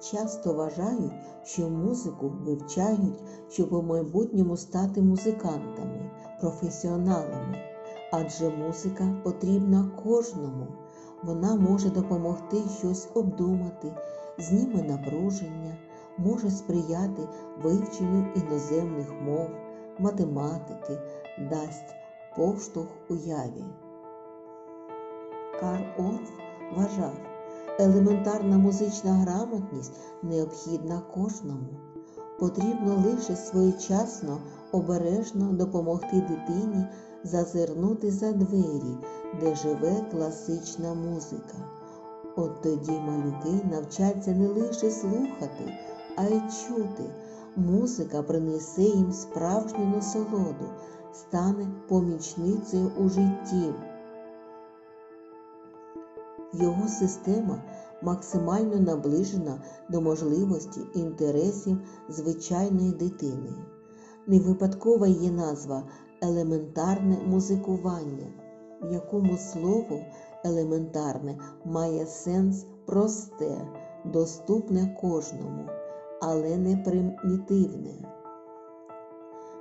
Часто вважають, що музику вивчають, щоб у майбутньому стати музикантами, професіоналами. Адже музика потрібна кожному. Вона може допомогти щось обдумати, зніме напруження, може сприяти вивченню іноземних мов, математики, дасть поштовх уяві. Карл Орф вважав, елементарна музична грамотність необхідна кожному. Потрібно лише своєчасно, обережно допомогти дитині зазирнути за двері, де живе класична музика. От тоді малюки навчаться не лише слухати, а й чути. Музика принесе їм справжню насолоду, стане помічницею у житті. Його система максимально наближена до можливості інтересів звичайної дитини. Не випадкова є назва елементарне музикування, в якому слово елементарне має сенс просте, доступне кожному, але не примітивне.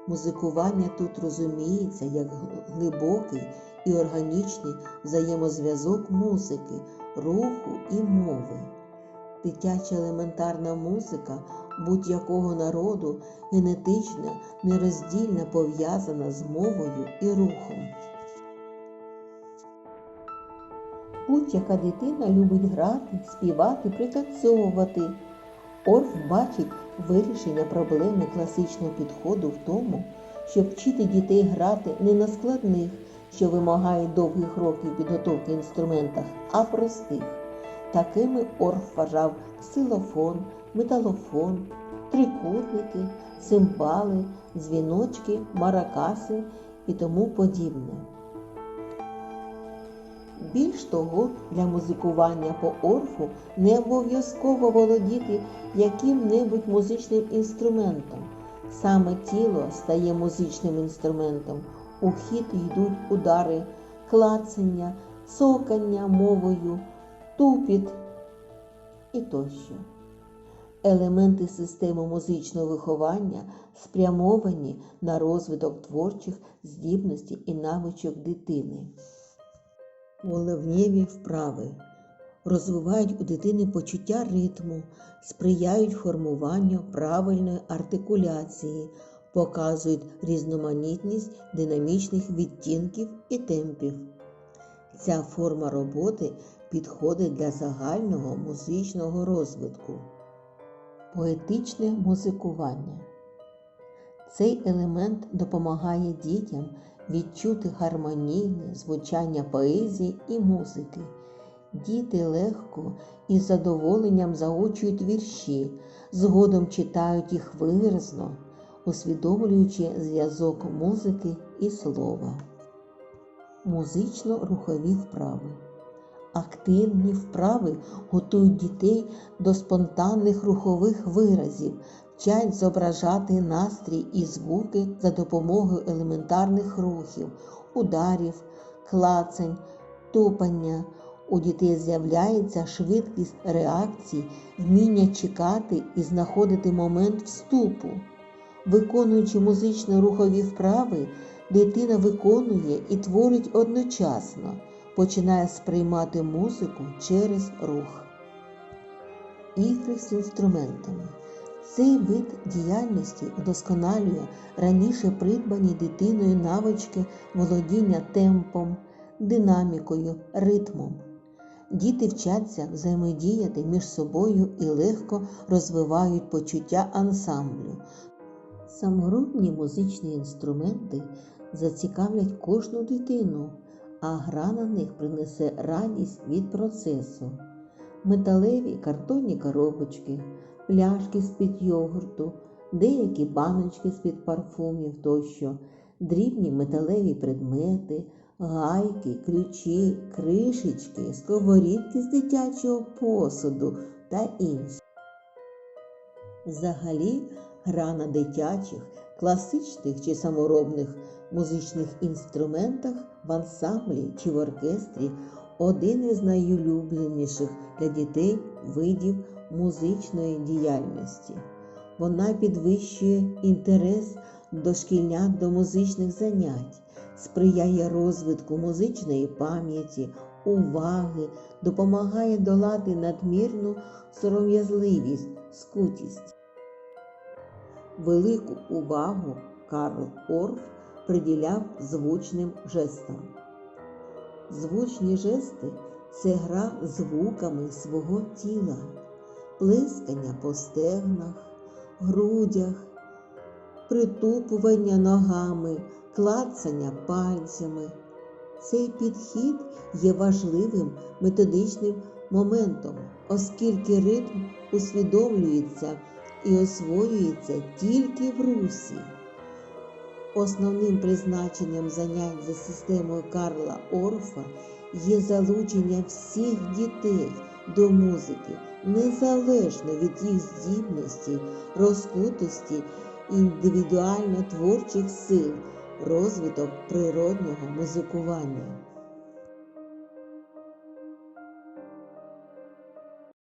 Музикування тут розуміється як глибокий і органічний взаємозв'язок музики, руху і мови. Дитяча елементарна музика будь-якого народу генетично нероздільно пов'язана з мовою і рухом. Будь-яка дитина любить грати, співати, пританцьовувати. Орф бачить вирішення проблеми класичного підходу в тому, щоб вчити дітей грати не на складних, що вимагають довгих років підготовки інструментах, а простих. Такими Орф вважав силофон, металофон, трикутники, цимбали, дзвіночки, маракаси і тому подібне. Більш того, для музикування по орфу не обов'язково володіти яким-небудь музичним інструментом. Саме тіло стає музичним інструментом. У хід йдуть удари, клацання, цокання мовою, тупіт і тощо. Елементи системи музичного виховання спрямовані на розвиток творчих здібностей і навичок дитини. Головнєві вправи розвивають у дитини почуття ритму, сприяють формуванню правильної артикуляції, показують різноманітність динамічних відтінків і темпів. Ця форма роботи підходить для загального музичного розвитку. Поетичне музикування. Цей елемент допомагає дітям відчути гармонійне звучання поезії і музики. Діти легко і з задоволенням заочують вірші, згодом читають їх виразно, усвідомлюючи зв'язок музики і слова. Музично-рухові вправи. Активні вправи готують дітей до спонтанних рухових виразів, вчать зображати настрій і звуки за допомогою елементарних рухів, ударів, клацань, тупання. У дітей з'являється швидкість реакцій, вміння чекати і знаходити момент вступу. Виконуючи музично-рухові вправи, дитина виконує і творить одночасно, починає сприймати музику через рух. Ігри з інструментами. Цей вид діяльності удосконалює раніше придбані дитиною навички володіння темпом, динамікою, ритмом. Діти вчаться взаємодіяти між собою і легко розвивають почуття ансамблю. Саморобні музичні інструменти зацікавлять кожну дитину, а гра на них принесе радість від процесу. Металеві картонні коробочки, пляшки з-під йогурту, деякі баночки з-під парфумів тощо, дрібні металеві предмети, гайки, ключі, кришечки, сковорідки з дитячого посуду та інші. Взагалі, гра на дитячих, класичних чи саморобних музичних інструментах в ансамблі чи в оркестрі один із найулюбленіших для дітей видів музичної діяльності. Вона підвищує інтерес дошкільнят до музичних занять, сприяє розвитку музичної пам'яті, уваги, допомагає долати надмірну сором'язливість, скутість. Велику увагу Карл Орф приділяв звучним жестам. Звучні жести це гра звуками свого тіла, плескання по стегнах, грудях, притупування ногами, клацання пальцями. Цей підхід є важливим методичним моментом, оскільки ритм усвідомлюється і освоюється тільки в русі. Основним призначенням занять за системою Карла Орфа є залучення всіх дітей до музики, незалежно від їх здібностей, розкутості, індивідуально творчих сил, розвиток природнього музикування.